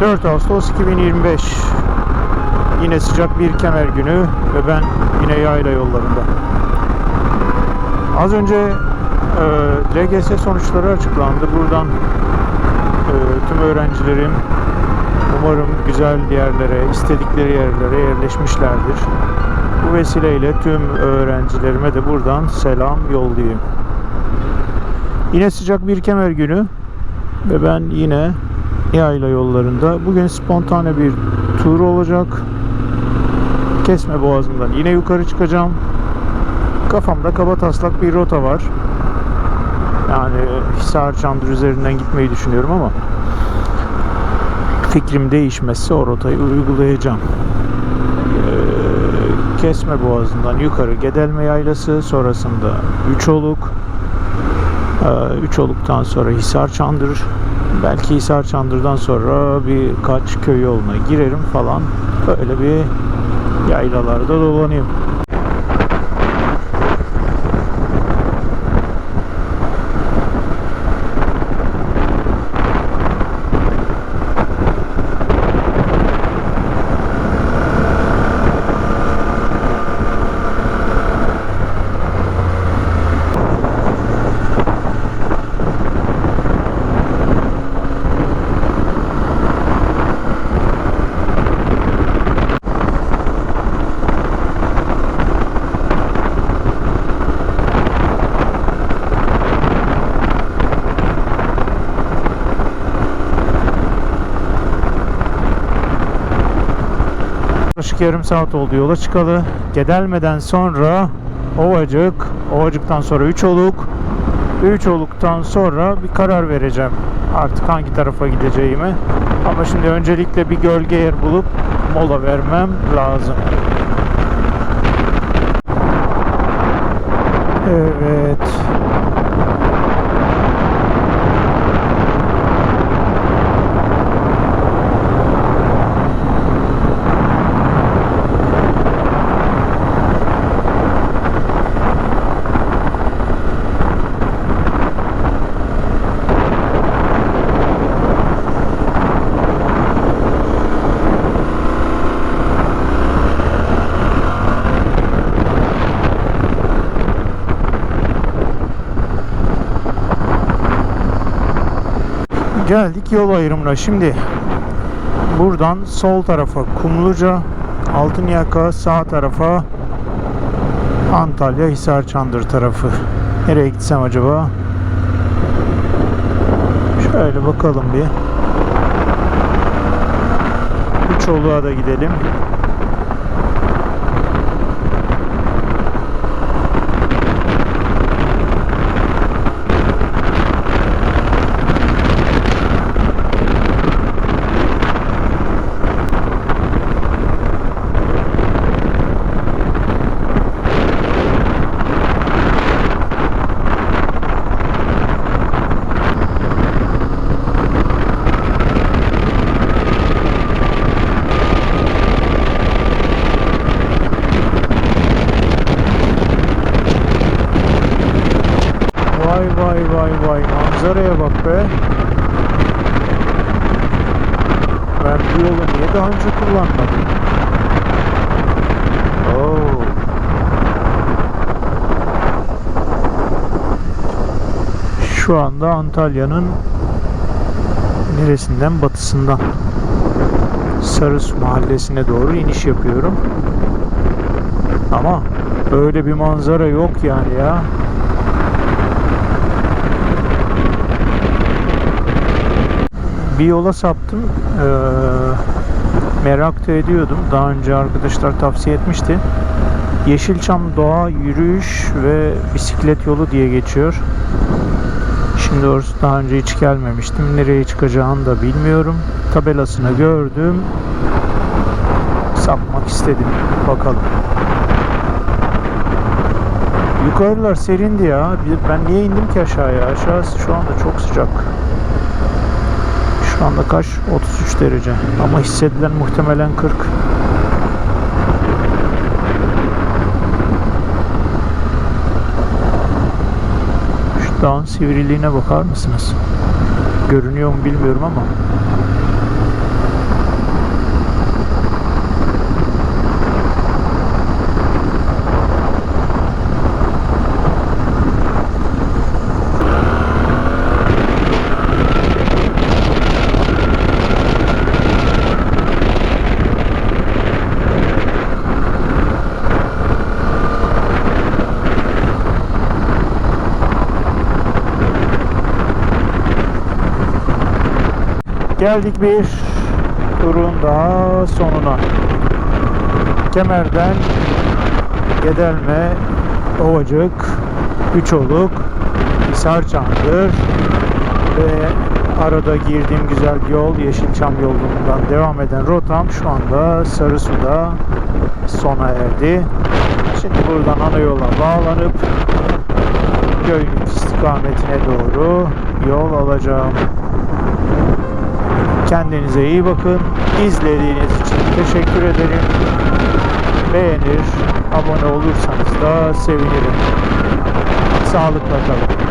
4 Ağustos 2025 Yine sıcak bir kemer günü ve ben yine yayla yollarında. Az önce e, LGS sonuçları açıklandı. Buradan e, tüm öğrencilerim umarım güzel yerlere, istedikleri yerlere yerleşmişlerdir. Bu vesileyle tüm öğrencilerime de buradan selam yollayayım. Yine sıcak bir kemer günü ve ben yine yayla yollarında. Bugün spontane bir tur olacak. Kesme Boğazı'ndan yine yukarı çıkacağım. Kafamda kaba taslak bir rota var. Yani Hisar Çandır üzerinden gitmeyi düşünüyorum ama fikrim değişmezse o rotayı uygulayacağım. Ee, Kesme Boğazı'ndan yukarı Gedelme Yaylası sonrasında Üçoluk ee, Üçoluk'tan sonra Hisar Çandır belki Hisar Çandır'dan sonra birkaç köy yoluna girerim falan böyle bir yaylalarda dolanayım. Yarım saat oldu yola çıkalı. Gedelmeden sonra Ovacık, Ovacık'tan sonra Üçoluk, Üçoluk'tan sonra bir karar vereceğim. Artık hangi tarafa gideceğimi. Ama şimdi öncelikle bir gölge yer bulup mola vermem lazım. Evet. Geldik yol ayrımına. Şimdi buradan sol tarafa Kumluca, Altınyaka, sağ tarafa Antalya, Hisar Çandır tarafı. Nereye gitsem acaba? Şöyle bakalım bir. Üçoluğa da gidelim. Be. Ben bu yolu niye daha önce kullanmadım? Oo. Şu anda Antalya'nın neresinden? Batısından. Sarısu mahallesine doğru iniş yapıyorum. Ama öyle bir manzara yok yani ya. Bir yola saptım. Ee, merak da ediyordum. Daha önce arkadaşlar tavsiye etmişti. Yeşilçam Doğa Yürüyüş ve Bisiklet Yolu diye geçiyor. Şimdi orası daha önce hiç gelmemiştim. Nereye çıkacağını da bilmiyorum. Tabelasını gördüm. Sapmak istedim. Bakalım. Yukarılar serindi ya. Ben niye indim ki aşağıya? Aşağısı şu anda çok sıcak. Şu anda kaç? 33 derece. Ama hissedilen muhtemelen 40. Şu dağın sivriliğine bakar mısınız? Görünüyor mu bilmiyorum ama. Geldik bir turun daha sonuna. Kemer'den Gedelme, Ovacık, Üçoluk, Hisar Çandır ve arada girdiğim güzel yol Yeşilçam yolundan devam eden rotam şu anda Sarısu'da sona erdi. Şimdi buradan ana yola bağlanıp Göynük istikametine doğru yol alacağım. Kendinize iyi bakın. İzlediğiniz için teşekkür ederim. Beğenir, abone olursanız da sevinirim. Sağlıkla kalın.